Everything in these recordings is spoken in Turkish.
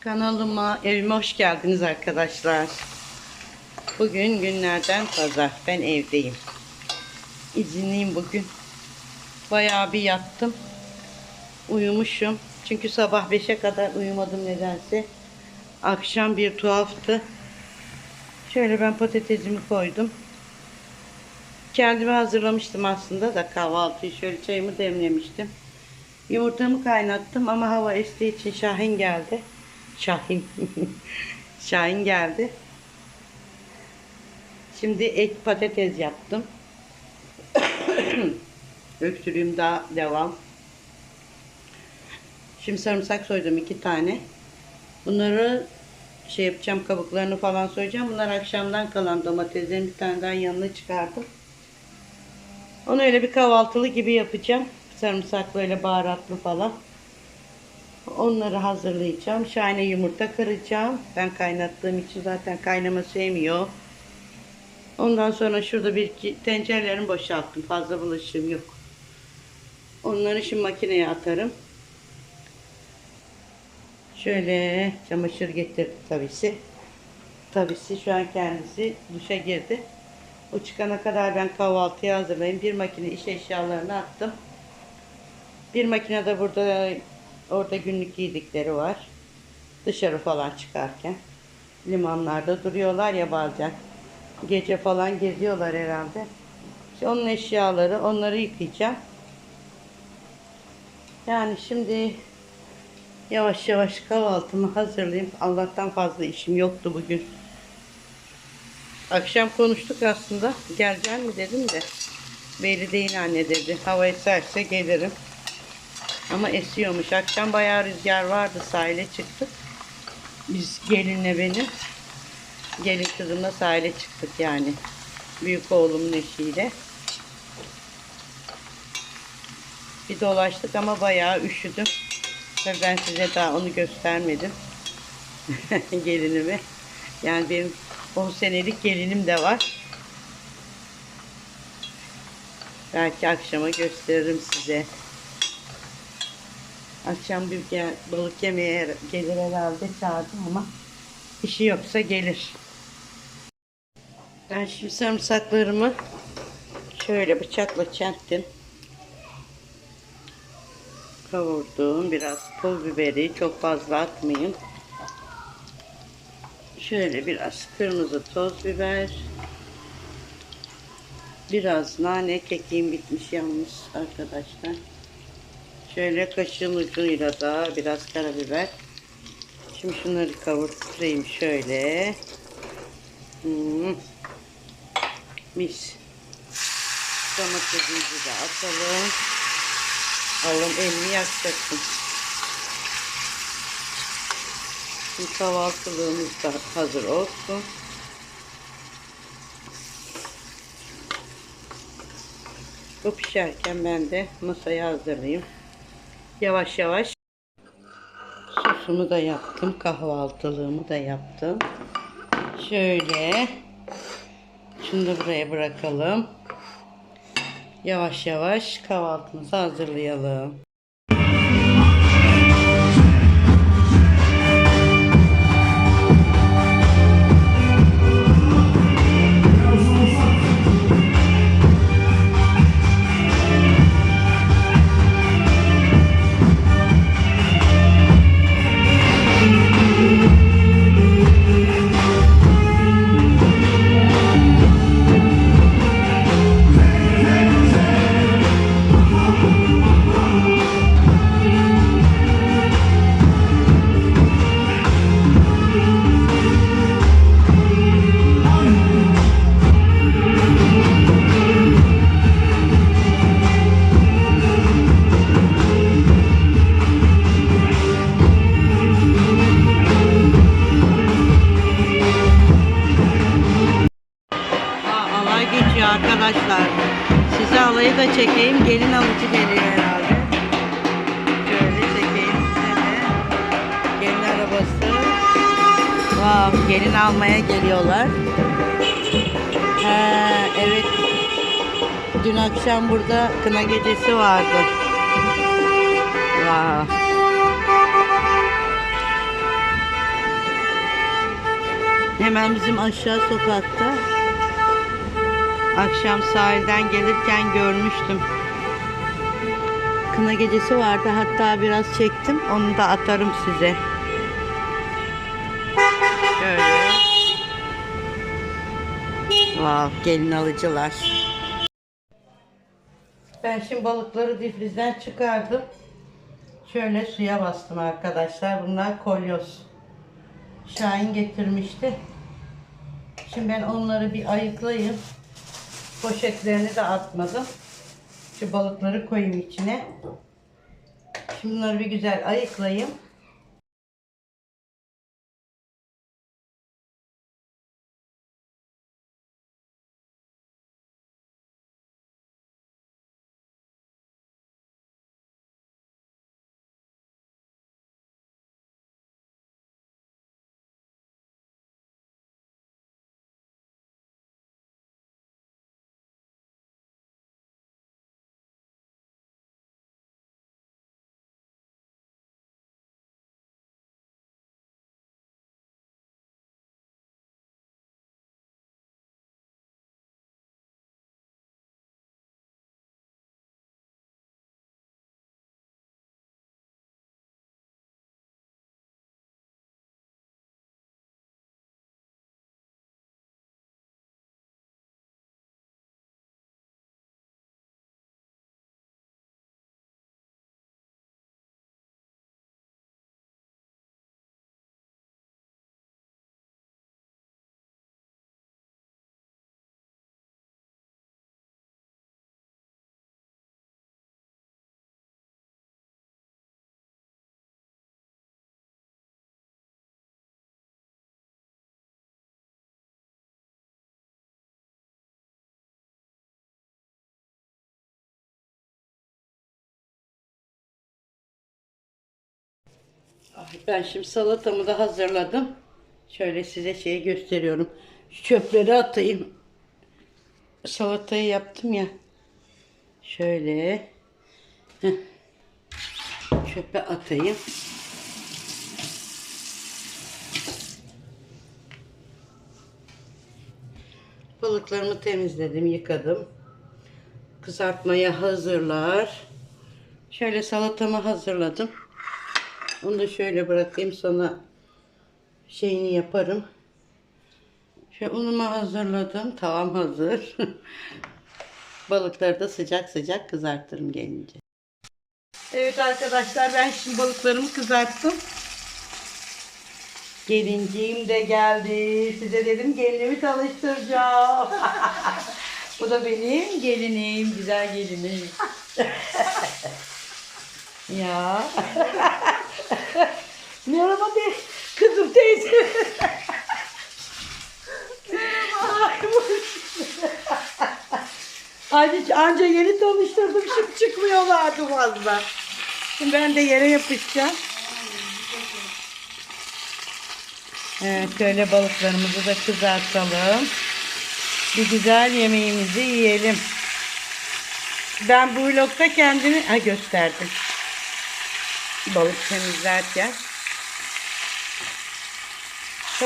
Kanalıma, evime hoş geldiniz arkadaşlar. Bugün günlerden pazar. Ben evdeyim. İzinliyim bugün. Bayağı bir yattım. Uyumuşum. Çünkü sabah 5'e kadar uyumadım nedense. Akşam bir tuhaftı. Şöyle ben patatesimi koydum. Kendime hazırlamıştım aslında da kahvaltıyı. Şöyle çayımı demlemiştim. Yumurtamı kaynattım ama hava estiği için Şahin geldi. Şahin. Şahin geldi. Şimdi ek patates yaptım. Öksürüğüm daha devam. Şimdi sarımsak soydum iki tane. Bunları şey yapacağım kabuklarını falan soyacağım. Bunlar akşamdan kalan domateslerin bir tane daha yanına çıkardım. Onu öyle bir kahvaltılı gibi yapacağım. Sarımsaklı öyle baharatlı falan. Onları hazırlayacağım. Şahane yumurta kıracağım. Ben kaynattığım için zaten kaynama sevmiyor. Ondan sonra şurada bir tencerelerimi boşalttım. Fazla bulaşığım yok. Onları şimdi makineye atarım. Şöyle çamaşır getirdi tabisi. Tabisi şu an kendisi duşa girdi. O çıkana kadar ben kahvaltıyı hazırlayayım. Bir makine iş eşyalarını attım. Bir makinede burada orada günlük giydikleri var. Dışarı falan çıkarken. Limanlarda duruyorlar ya bazen. Gece falan geziyorlar herhalde. İşte onun eşyaları, onları yıkayacağım. Yani şimdi yavaş yavaş kahvaltımı hazırlayayım. Allah'tan fazla işim yoktu bugün. Akşam konuştuk aslında. Geleceksin mi dedim de. Belli değil anne dedi. Hava eserse gelirim. Ama esiyormuş. Akşam bayağı rüzgar vardı. Sahile çıktık. Biz gelinle benim. Gelin kızımla sahile çıktık yani. Büyük oğlumun eşiyle. Bir dolaştık ama bayağı üşüdüm. Tabii ben size daha onu göstermedim. Gelinimi. Yani benim 10 senelik gelinim de var. Belki akşama gösteririm size. Akşam bir gel, balık yemeye gelir herhalde çağırdım ama işi yoksa gelir. Ben şimdi sarımsaklarımı şöyle bıçakla çenttim. Kavurdum. Biraz pul biberi çok fazla atmayın. Şöyle biraz kırmızı toz biber. Biraz nane kekiğim bitmiş yalnız arkadaşlar. Şöyle kaşığın ucuyla da biraz karabiber. Şimdi şunları kavurayım şöyle. Hmm. Mis. Domatesimizi de atalım. Allah'ım elimi yakacaksın. Şimdi kahvaltılığımız da hazır olsun. Bu pişerken ben de masayı hazırlayayım. Yavaş yavaş sosumu da yaptım. Kahvaltılığımı da yaptım. Şöyle. Şunu da buraya bırakalım. Yavaş yavaş kahvaltımızı hazırlayalım. Da çekeyim. Gelin alıcı geliyor herhalde. Şöyle çekeyim size de. Gelin arabası. Wow, gelin almaya geliyorlar. He, evet. Dün akşam burada kına gecesi vardı. Wow. Hemen bizim aşağı sokakta. Akşam sahilden gelirken görmüştüm. Kına gecesi vardı. Hatta biraz çektim. Onu da atarım size. Şöyle. Wow, gelin alıcılar. Ben şimdi balıkları difrizden çıkardım. Şöyle suya bastım arkadaşlar. Bunlar kolyoz. Şahin getirmişti. Şimdi ben onları bir ayıklayayım. Poşetlerini de atmadım. Şu balıkları koyayım içine. Şimdi bunları bir güzel ayıklayayım. Ben şimdi salatamı da hazırladım. Şöyle size şeyi gösteriyorum. Şu çöpleri atayım. Salatayı yaptım ya. Şöyle. Heh. Çöpe atayım. Balıklarımı temizledim, yıkadım. Kızartmaya hazırlar. Şöyle salatamı hazırladım. Onu da şöyle bırakayım sonra şeyini yaparım. Şöyle unumu hazırladım. Tavam hazır. Balıkları da sıcak sıcak kızartırım gelince. Evet arkadaşlar ben şimdi balıklarımı kızarttım. Gelinciğim de geldi. Size dedim gelinimi tanıştıracağım. Bu da benim gelinim. Güzel gelinim. ya. Merhaba de. Kızım teyze. Anca, anca yeni tanıştırdım. Şimdi çıkmıyorlardı fazla. Şimdi ben de yere yapışacağım. Evet şöyle balıklarımızı da kızartalım. Bir güzel yemeğimizi yiyelim. Ben bu vlogda kendimi ha, gösterdim. Balık temizlerken.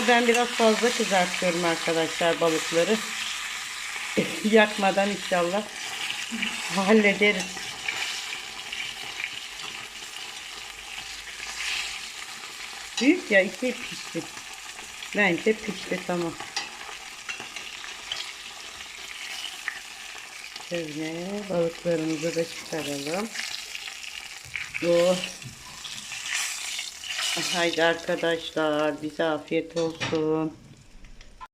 Ben biraz fazla kızartıyorum arkadaşlar balıkları. Yakmadan inşallah hallederiz. Büyük ya iki pişti. Bence pişti tamam. Şöyle balıklarımızı da çıkaralım. Oh. Haydi arkadaşlar bize afiyet olsun.